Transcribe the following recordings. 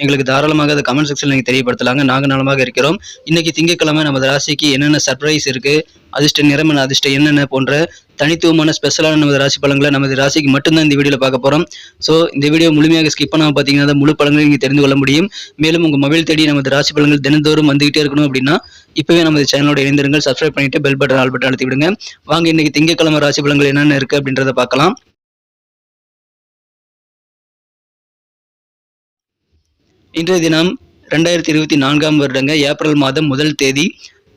எங்களுக்கு தாராளமாக அதை கமெண்ட் செக்ஷனில் நீங்கள் தெரியப்படுத்தலாங்க. நாங்கள் நலமாக இருக்கிறோம். இன்னைக்கு திங்கட்கிழமை நமது ராசிக்கு என்னென்ன சர்ப்ரைஸ் இருக்குது அதிர்ஷ்ட நிறம் அதிர்ஷ்ட அதிர்ஷ்டம் என்னென்ன போன்ற தனித்துவமான ஸ்பெஷலான நமது ராசி பலன்களை நமது ராசிக்கு மட்டும்தான் இந்த வீடியோவில் பார்க்க போகிறோம் ஸோ இந்த வீடியோ முழுமையாக ஸ்கிப் பண்ணாமல் பார்த்தீங்கன்னா முழு பலன்களை நீங்கள் தெரிந்து கொள்ள முடியும். மேலும் உங்கள் மொபைல் தேடி நமது ராசி பலன்கள் தினந்தோறும் வந்துகிட்டே இருக்கணும் அப்படின்னா இப்போவே நமது சேனலோட இணைந்திருங்கள் சப்ஸ்கிரைப் பண்ணிட்டு பெல் பட்டன் ஆல் பட்டன் அழுத்தி விடுங்க. வாங்க இன்னைக்கு திங்கக்கிழமை ராசி பலன்கள் என்னென்ன இருக்குது அப்படின்றத பார்க்கலாம். இன்றைய தினம் ரெண்டாயிரத்தி இருபத்தி நான்காம் வருடங்க ஏப்ரல் மாதம் முதல் தேதி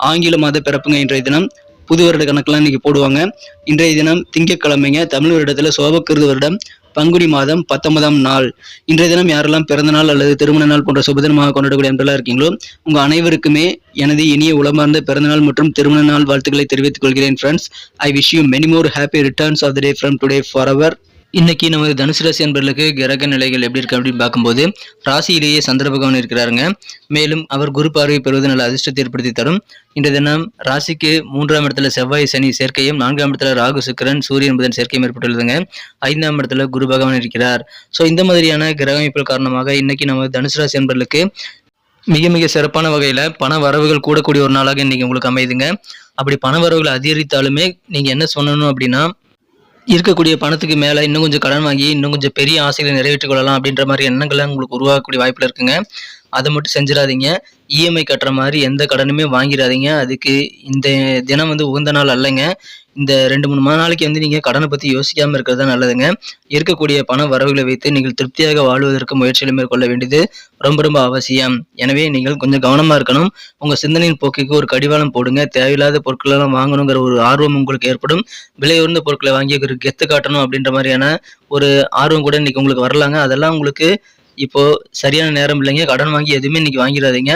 ஆங்கில மாத பிறப்புங்க இன்றைய தினம். புது வருட கணக்கெல்லாம் இன்றைக்கி போடுவாங்க. இன்றைய தினம் திங்கட்கிழமைங்க தமிழ் வருடத்தில் சோபக்கிருது வருடம் பங்குனி மாதம் பத்தொன்பதாம் நாள். இன்றைய தினம் யாரெல்லாம் பிறந்த நாள் அல்லது திருமண நாள் போன்ற சுபதினமாக கொண்டாடக்கூடிய அன்பெல்லாம் இருக்கீங்களோ உங்கள் அனைவருக்குமே எனது இனிய உளமார்ந்த பிறந்தநாள் மற்றும் திருமண நாள் வாழ்த்துக்களை தெரிவித்துக் கொள்கிறேன் friends I wish you many more happy returns of the day from today for our இன்னைக்கு நமது தனுசு ராசி அன்பர்களுக்கு கிரக நிலைகள் எப்படி இருக்கு அப்படின்னு பார்க்கும்போது ராசியிலேயே சந்திர பகவான் இருக்கிறாருங்க. மேலும் அவர் குரு பார்வை பெறுவது நல்ல அதிர்ஷ்டத்தை ஏற்படுத்தி தரும். இன்றைய தினம் ராசிக்கு மூன்றாம் இடத்துல செவ்வாய் சனி சேர்க்கையும் நான்காம் இடத்துல ராகு சுக்கரன் சூரியன் புதன் சேர்க்கையும் ஏற்பட்டுள்ளதுங்க. ஐந்தாம் இடத்துல குரு பகவான் இருக்கிறார். ஸோ இந்த மாதிரியான கிரக அமைப்புகள் காரணமாக இன்னைக்கு நமது தனுசு ராசி அன்பர்களுக்கு மிக மிக சிறப்பான வகையில் பண வரவுகள் கூடக்கூடிய ஒரு நாளாக இன்றைக்கி உங்களுக்கு அமையுதுங்க. அப்படி பண வரவுகள் அதிகரித்தாலுமே நீங்கள் என்ன சொல்லணும் அப்படின்னா இருக்கக்கூடிய பணத்துக்கு மேலே இன்னும் கொஞ்சம் கடன் வாங்கி இன்னும் கொஞ்சம் பெரிய ஆசைகளை நிறைவேற்றிக் கொள்ளலாம் அப்படின்ற மாதிரி எண்ணங்கள்லாம் உங்களுக்கு உருவாகக்கூடிய வாய்ப்பில் இருக்குங்க. அதை மட்டும் செஞ்சிடாதீங்க. இஎம்ஐ கட்டுற மாதிரி எந்த கடனுமே வாங்கிடாதீங்க. அதுக்கு இந்த தினம் வந்து உகந்த நாள் அல்லங்க. இந்த ரெண்டு மூணு மணி நாளைக்கு வந்து நீங்கள் கடனை பற்றி யோசிக்காமல் இருக்கிறது தான் நல்லதுங்க. இருக்கக்கூடிய பண வரவுகளை வைத்து நீங்கள் திருப்தியாக வாழ்வதற்கு முயற்சிகளை மேற்கொள்ள வேண்டியது ரொம்ப ரொம்ப அவசியம். எனவே நீங்கள் கொஞ்சம் கவனமாக இருக்கணும். உங்கள் சிந்தனையின் போக்குக்கு ஒரு கடிவாளம் போடுங்க. தேவையில்லாத பொருட்களெல்லாம் வாங்கணுங்கிற ஒரு ஆர்வம் உங்களுக்கு ஏற்படும். விலை உயர்ந்த பொருட்களை வாங்கி ஒரு கெத்து காட்டணும் அப்படின்ற மாதிரியான ஒரு ஆர்வம் கூட இன்னைக்கு உங்களுக்கு வரலாங்க. அதெல்லாம் உங்களுக்கு இப்போ சரியான நேரம் இல்லைங்க. கடன் வாங்கி எதுவுமே இன்னைக்கு வாங்கிடாதீங்க.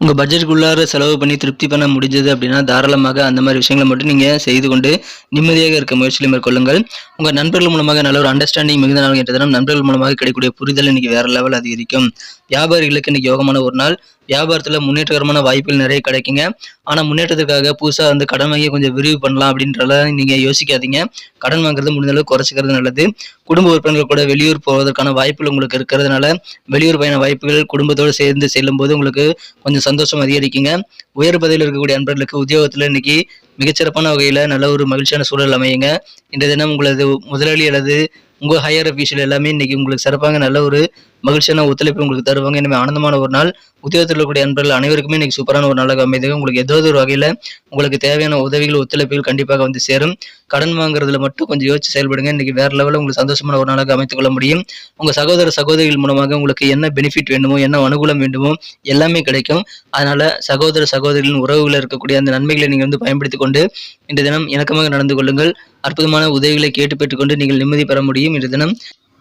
உங்கள் பட்ஜெட்டுக்குள்ளார செலவு பண்ணி திருப்தி பண்ண முடிஞ்சது அப்படின்னா தாராளமாக அந்த மாதிரி விஷயங்களை மட்டும் நீங்கள் செய்து கொண்டு நிம்மதியாக இருக்க முயற்சியில் மேற்கொள்ளுங்கள். உங்கள் நண்பர்கள் மூலமாக நல்ல ஒரு அண்டர்ஸ்டாண்டிங் மிகுந்த நாள் என்ற தினம் நண்பர்கள் மூலமாக கிடைக்கக்கூடிய புரிதல் இன்னைக்கு வேற லெவல் அதிகரிக்கும். வியாபாரிகளுக்கு இன்னைக்கு யோகமான ஒரு நாள். வியாபாரத்தில் முன்னேற்றகரமான வாய்ப்புகள் நிறைய கிடைக்குங்க. ஆனால் முன்னேற்றத்துக்காக புதுசாக வந்து கடன் வாங்கி கொஞ்சம் விரிவு பண்ணலாம் அப்படின்றத நீங்கள் யோசிக்காதீங்க. கடன் வாங்குறது முடிந்தளவு குறைச்சிக்கிறது நல்லது. குடும்ப உறுப்பினர்கள் கூட வெளியூர் போவதற்கான வாய்ப்புகள் உங்களுக்கு இருக்கிறதுனால வெளியூர் பயண வாய்ப்புகள் குடும்பத்தோடு சேர்ந்து செல்லும்போது உங்களுக்கு கொஞ்சம் சந்தோஷம் அதிகரிக்குங்க. உயர் பதவியில் இருக்கக்கூடிய அன்பர்களுக்கு உத்தியோகத்தில் இன்னைக்கு மிகச்சிறப்பான வகையில் நல்ல ஒரு மகிழ்ச்சியான சூழல் அமையுங்க. இந்த தினம் உங்களது முதலாளி அல்லது உங்கள் ஹையர் அஃபீஷியல் எல்லாமே இன்னைக்கு உங்களுக்கு சிறப்பாக நல்ல ஒரு மகிழ்ச்சியான ஒத்துழைப்பு உங்களுக்கு தருவாங்க. எனவே ஆனந்தமான ஒரு நாள். உத்தியோகத்தில் இருக்கக்கூடிய அன்பர்கள் அனைவருக்குமே இன்னைக்கு சூப்பரான ஒரு நாளாக அமைதுங்க. உங்களுக்கு ஏதோ ஒரு வகையில் உங்களுக்கு தேவையான உதவிகள் ஒத்துழைப்புகள் கண்டிப்பாக வந்து சேரும். கடன் வாங்குறதுல மட்டும் கொஞ்சம் யோசிச்சு செயல்படுங்க. இன்னைக்கு வேற லெவலில் உங்களுக்கு சந்தோஷமான ஒரு நாளாக அமைத்துக் கொள்ள முடியும். உங்கள் சகோதர சகோதரிகள் மூலமாக உங்களுக்கு என்ன பெனிஃபிட் வேண்டுமோ என்ன அனுகூலம் வேண்டுமோ எல்லாமே கிடைக்கும். அதனால சகோதர சகோதரிகளின் உறவுகளில் இருக்கக்கூடிய அந்த நன்மைகளை நீங்கள் வந்து பயன்படுத்திக் கொண்டு இன்றைய தினம் இணக்கமாக நடந்து கொள்ளுங்கள். அற்புதமான உதவிகளை கேட்டு பெற்றுக்கொண்டு நீங்கள் நிம்மதி பெற முடியும். இன்றைய தினம்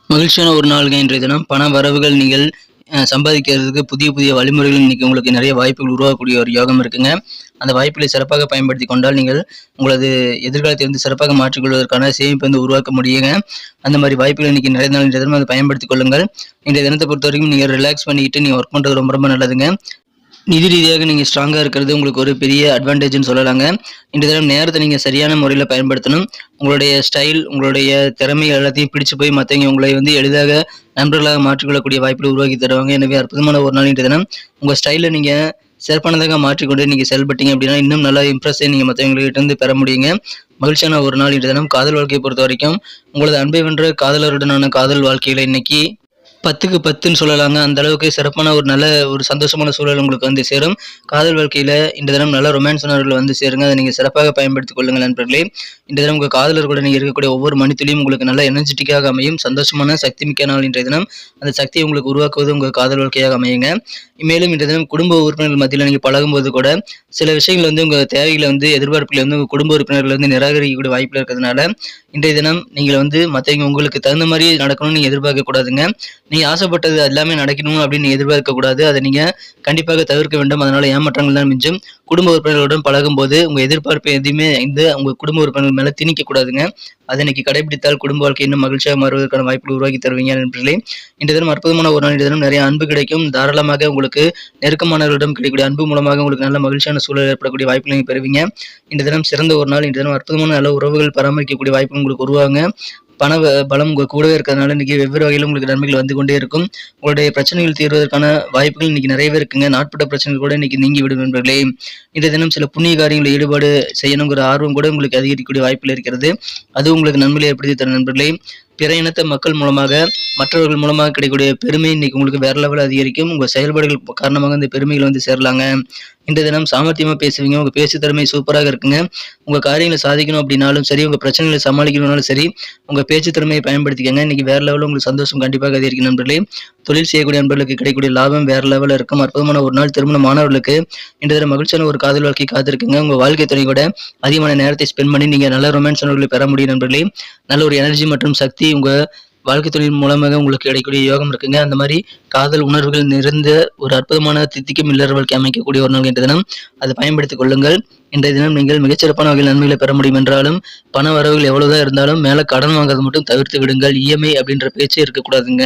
மகிழ்ச்சியான ஒரு நாள்கள் இன்றைய தினம். பண வரவுகள் நீங்கள் சம்பாதிக்கிறதுக்கு புதிய புதிய வழிமுறைகள் இன்னைக்கு உங்களுக்கு நிறைய வாய்ப்புகள் உருவாகக்கூடிய ஒரு யோகம் இருக்குங்க. அந்த வாய்ப்புகளை சிறப்பாக பயன்படுத்தி கொண்டால் நீங்கள் உங்களது எதிர்காலத்தை வந்து சிறப்பாக மாற்றிக்கொள்வதற்கான சேமிப்பு வந்து உருவாக்க முடியுங்க. அந்த மாதிரி வாய்ப்புகள் இன்னைக்கு நிறைய நாள் தினம் அதை பயன்படுத்திக் கொள்ளுங்கள். இன்றைய தினத்தை பொறுத்த வரைக்கும் நீங்கள் ரிலாக்ஸ் பண்ணிக்கிட்டு நீங்கள் ஒர்க் பண்ணுறது ரொம்ப ரொம்ப நல்லதுங்க. நிதி ரீதியாக நீங்கள் ஸ்ட்ராங்காக இருக்கிறது உங்களுக்கு ஒரு பெரிய அட்வான்டேஜ்னு சொல்லலாங்க. இந்த தினம் நேரத்தை நீங்கள் சரியான முறையில் பயன்படுத்தணும். உங்களுடைய ஸ்டைல் உங்களுடைய திறமைகள் எல்லாத்தையும் பிடிச்சு போய் மற்றவங்க உங்களை வந்து எளிதாக நண்பர்களாக மாற்றிக்கொள்ளக்கூடிய வாய்ப்புகளை உருவாக்கி தருவாங்க. எனவே அற்புதமான ஒரு நாள் இன்றைய தினம். உங்கள் ஸ்டைலை நீங்கள் சிறப்பானதாக மாற்றிக்கொண்டு நீங்கள் செயல்பட்டீங்க அப்படின்னா இன்னும் நல்லா இம்ப்ரெஸ்ஸை நீங்கள் மற்றவங்ககிட்ட இருந்து பெற முடியுங்க. மகிழ்ச்சியான ஒரு நாள் இன்றைய தினம். காதல் வாழ்க்கையை பொறுத்த வரைக்கும் உங்களது அன்பை வென்ற காதலருடனான காதல் வாழ்க்கையில் இன்னைக்கு பத்துக்கு பத்துன்னு சொல்லலாங்க. அந்த அளவுக்கு சிறப்பான ஒரு நல்ல ஒரு சந்தோஷமான சூழல் உங்களுக்கு வந்து சேரும். காதல் வாழ்க்கையில் இந்த தினம் நல்ல ரொமான்ஸ் உணர்வுகள் வந்து சேருங்க. அதை நீங்கள் சிறப்பாக பயன்படுத்திக் கொள்ளுங்கள் நண்பர்களே. இந்த தினம் உங்கள் காதலர் கூட நீங்கள் இருக்கக்கூடிய ஒவ்வொரு மணித்துளியும் உங்களுக்கு நல்ல எனர்ஜெட்டிக்காக அமையும். சந்தோஷமான சக்தி மிக்க நாள் இன்றைய தினம். அந்த சக்தியை உங்களுக்கு உருவாக்குவது உங்கள் காதல் வாழ்க்கையாக அமையுங்க. மேலும் இன்றைய தினம் குடும்ப உறுப்பினர்கள் மத்தியில் நீங்கள் பழகும்போது கூட சில விஷயங்கள் வந்து உங்கள் தேவைகளை வந்து எதிர்பார்ப்புகளை வந்து உங்கள் குடும்ப உறுப்பினர்கள் வந்து நிராகரிக்கக்கூடிய வாய்ப்பில் இருக்கிறதுனால இன்றைய தினம் நீங்கள் வந்து மற்றவங்க உங்களுக்கு தகுந்த மாதிரி நடக்கணும்னு நீங்கள் எதிர்பார்க்கக்கூடாதுங்க நீங்கள் ஆசைப்பட்டது எல்லாமே நடக்கணும் அப்படின்னு எதிர்பார்க்கக்கூடாது அதை நீங்கள் கண்டிப்பாக தவிர்க்க வேண்டும். அதனால் ஏமாற்றங்கள் தான் மிஞ்சும். குடும்ப உறுப்பினர்களுடன் பழகும்போது உங்கள் எதிர்பார்ப்பு எதுவுமே இந்த உங்கள் குடும்ப உறுப்பினர்கள் மேலே திணிக்கக்கூடாதுங்க அதை இன்னைக்கு கடைபிடித்தால் குடும்ப வாழ்க்கை இன்னும் மகிழ்ச்சியாக மாறுவதற்கான வாய்ப்புகள் உருவாக்கி தருவீங்க நண்பர்களே. இந்த தினம் அற்புதமான ஒரு நாள். இந்த தினம் நிறைய அன்பு கிடைக்கும். தாராளமாக உங்களுக்கு நெருக்கமானவர்களிடம் கிடைக்கக்கூடிய அன்பு மூலமாக உங்களுக்கு நல்ல மகிழ்ச்சியான சூழல் ஏற்படக்கூடிய வாய்ப்புகளை நீங்க பெறுவீங்க. இந்த தினம் சிறந்த ஒரு நாள். இன்று தினம் அற்புதமான நல்ல உறவுகள் பராமரிக்கக்கூடிய வாய்ப்பு உங்களுக்கு உருவாங்க பண பலம் உங்கள் கூடவே இருக்கிறதுனால இன்றைக்கி வெவ்வேறு வகையில் உங்களுக்கு நன்மைகள் வந்து கொண்டே இருக்கும். உங்களுடைய பிரச்சனைகள் தீர்வதற்கான வாய்ப்புகள் இன்னைக்கு நிறையவே இருக்குங்க. நாட்பட்ட பிரச்சனைகள் கூட இன்னைக்கு நீங்கி விடும் நண்பர்களே. இந்த தினம் சில புண்ணிய காரியங்களில் ஈடுபாடு செய்யணுங்கிற ஆர்வம் கூட உங்களுக்கு அதிகரிக்கக்கூடிய வாய்ப்பில் இருக்கிறது. அது உங்களுக்கு நன்மையை ஏற்படுத்தி தரும் நண்பர்களே. பிற இனத்த மக்கள் மூலமாக மற்றவர்கள் மூலமாக கிடைக்கக்கூடிய பெருமை இன்னைக்கு உங்களுக்கு வேற லெவல் அதிகரிக்கும். உங்கள் செயல்பாடுகள் காரணமாக இந்த பெருமைகள் வந்து சேரலாங்க. இன்றைய தினம் சாமர்த்தியமாக பேசுவீங்க. உங்கள் பேச்சு திறமை சூப்பராக இருக்குங்க. உங்கள் காரியங்களை சாதிக்கணும் அப்படின்னாலும் சரி உங்கள் பிரச்சனைகளை சமாளிக்கணும்னாலும் சரி உங்கள் பேச்சு திறமையை பயன்படுத்திக்கங்க. இன்னைக்கு வேறு லெவலில் உங்களுக்கு சந்தோஷம் கண்டிப்பாக அதிகரிக்கும் நண்பர்களே. தொழில் செய்யக்கூடிய நண்பர்களுக்கு கிடைக்கக்கூடிய லாபம் வேறு லெவலில் இருக்கும். அற்புதமான ஒரு நாள் திருமண மாணவர்களுக்கு இன்றைய தினம் மகிழ்ச்சியான ஒரு காதல் வாழ்க்கை காத்திருக்குங்க. உங்கள் வாழ்க்கை துணை கூட அதிகமான நேரத்தை ஸ்பெண்ட் பண்ணி நீங்கள் நல்ல ரொமான்ஸ் உணர்வுகளை பெற முடியும் நண்பர்களே. நல்ல ஒரு எனர்ஜி மற்றும் சக்தி உங்கள் வாழ்க்கை தொழில் மூலமாக உங்களுக்கு கிடைக்கக்கூடிய யோகம் இருக்குங்க. அந்த மாதிரி காதல் உணர்வுகள் நிறைந்த ஒரு அற்புதமான தித்திக்கும் இல்லற வாழ்க்கை அமைக்கக்கூடிய ஒரு நாள் என்ற தினம் அதை பயன்படுத்திக் கொள்ளுங்கள். இன்றைய தினம் நீங்கள் மிகச்சிறப்பான வகையில் நன்மைகளை பெற முடியும் என்றாலும் பண வரவுகள் எவ்வளவுதான் இருந்தாலும் மேலே கடன் வாங்குறது மட்டும் தவிர்த்து விடுங்கள். இஎம்ஐ அப்படின்ற பேச்சே இருக்கக்கூடாதுங்க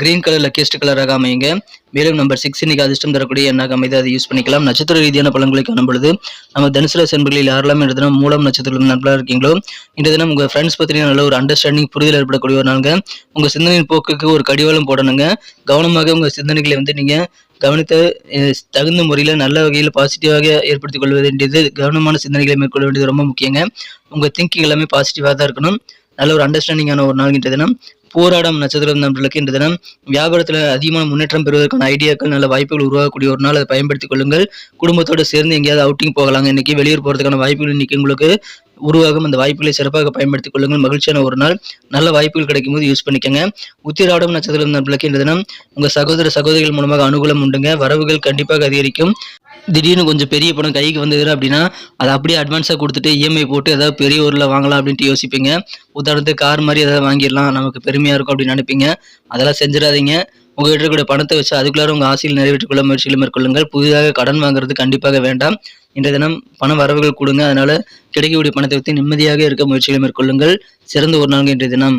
கிரீன் கலர் லக்கியஸ்ட் கலராக அமையுங்க மேலும் நம்பர் சிக்ஸ் இன்னைக்கு அதிர்ஷ்டம் தரக்கூடிய எண்ணாக அமைது அதை யூஸ் பண்ணிக்கலாம். நட்சத்திர ரீதியான பலன்களை காணும் பொழுது நம்ம தனுசுல ராசி யாரெல்லாம் இந்த தினம் மூலம் நட்சத்திரம் நண்பர்களாக இருக்கீங்களோ இந்த தினம் உங்கள் ஃப்ரெண்ட்ஸ் பற்றின நல்ல ஒரு அண்டர்ஸ்டாண்டிங் புரிதல் ஏற்படக்கூடிய ஒரு நாளுங்க. உங்கள் சிந்தனையின் போக்குக்கு ஒரு கடிவாளம் போடணுங்க. கவனமாக உங்கள் சிந்தனைகளை வந்து நீங்கள் கவனத்தை தகுந்த முறையில் நல்ல வகையில் பாசிட்டிவாக ஏற்படுத்திக் கொள்ள வேண்டியது கவனமான சிந்தனைகளை மேற்கொள்ள வேண்டியது ரொம்ப முக்கியங்க. உங்கள் திங்கிங் எல்லாமே பாசிட்டிவாக தான் இருக்கணும். நல்ல ஒரு அண்டர்ஸ்டாண்டிங்கான ஒரு நாள் இன்றைய தினம். போராடம் நட்சத்திரம் நண்பர்களுக்கு இந்த தினம் வியாபாரத்தில் அதிகமான முன்னேற்றம் பெறுவதற்கான ஐடியாக்கள் நல்ல வாய்ப்புகள் உருவாகக்கூடிய ஒரு நாள் அதை பயன்படுத்திக் கொள்ளுங்கள். குடும்பத்தோடு சேர்ந்து எங்கேயாவது அவுட்டிங் போகலாங்க. இன்னைக்கு வெளியூர் போகிறதுக்கான வாய்ப்புகள் இன்னைக்கு உங்களுக்கு உருவாகும். அந்த வாய்ப்புகளை சிறப்பாக பயன்படுத்திக் கொள்ளுங்கள். மகிழ்ச்சியான ஒரு நாள். நல்ல வாய்ப்புகள் கிடைக்கும் போது யூஸ் பண்ணிக்கோங்க. உத்திராடம் நட்சத்திரம் நண்பர்களுக்கு இந்த தினம் உங்க சகோதர சகோதரிகள் மூலமாக அனுகூலம் உண்டுங்க. வரவுகள் கண்டிப்பாக அதிகரிக்கும். திடீர்னு கொஞ்சம் பெரிய பணம் கைக்கு வந்தது அப்படின்னா அதை அப்படியே அட்வான்ஸாக கொடுத்துட்டு இஎம்ஐ போட்டு ஏதாவது பெரிய ஊரில் வாங்கலாம் அப்படின்ட்டு யோசிப்பீங்க. உதாரணத்துக்கு கார் மாதிரி ஏதாவது வாங்கிடலாம். நமக்கு பெருமையாக இருக்கும் அப்படின்னு நினைப்பீங்க. அதெல்லாம் செஞ்சிடாதீங்க. உங்கள்கிட்ட கூட பணத்தை வச்சு அதுக்குள்ளார உங்கள் ஆசையில் நிறைவேற்றிக்கொள்ள முயற்சிகளை மேற்கொள்ளுங்கள். புதிதாக கடன் வாங்குறது கண்டிப்பாக வேண்டாம். இன்றைய தினம் பண வரவுகள் கொடுங்க. அதனால கிடைக்கக்கூடிய பணத்தை வைத்து நிம்மதியாக இருக்க முயற்சிகளை மேற்கொள்ளுங்கள். சிறந்த ஒரு நாள் இன்றைய தினம்.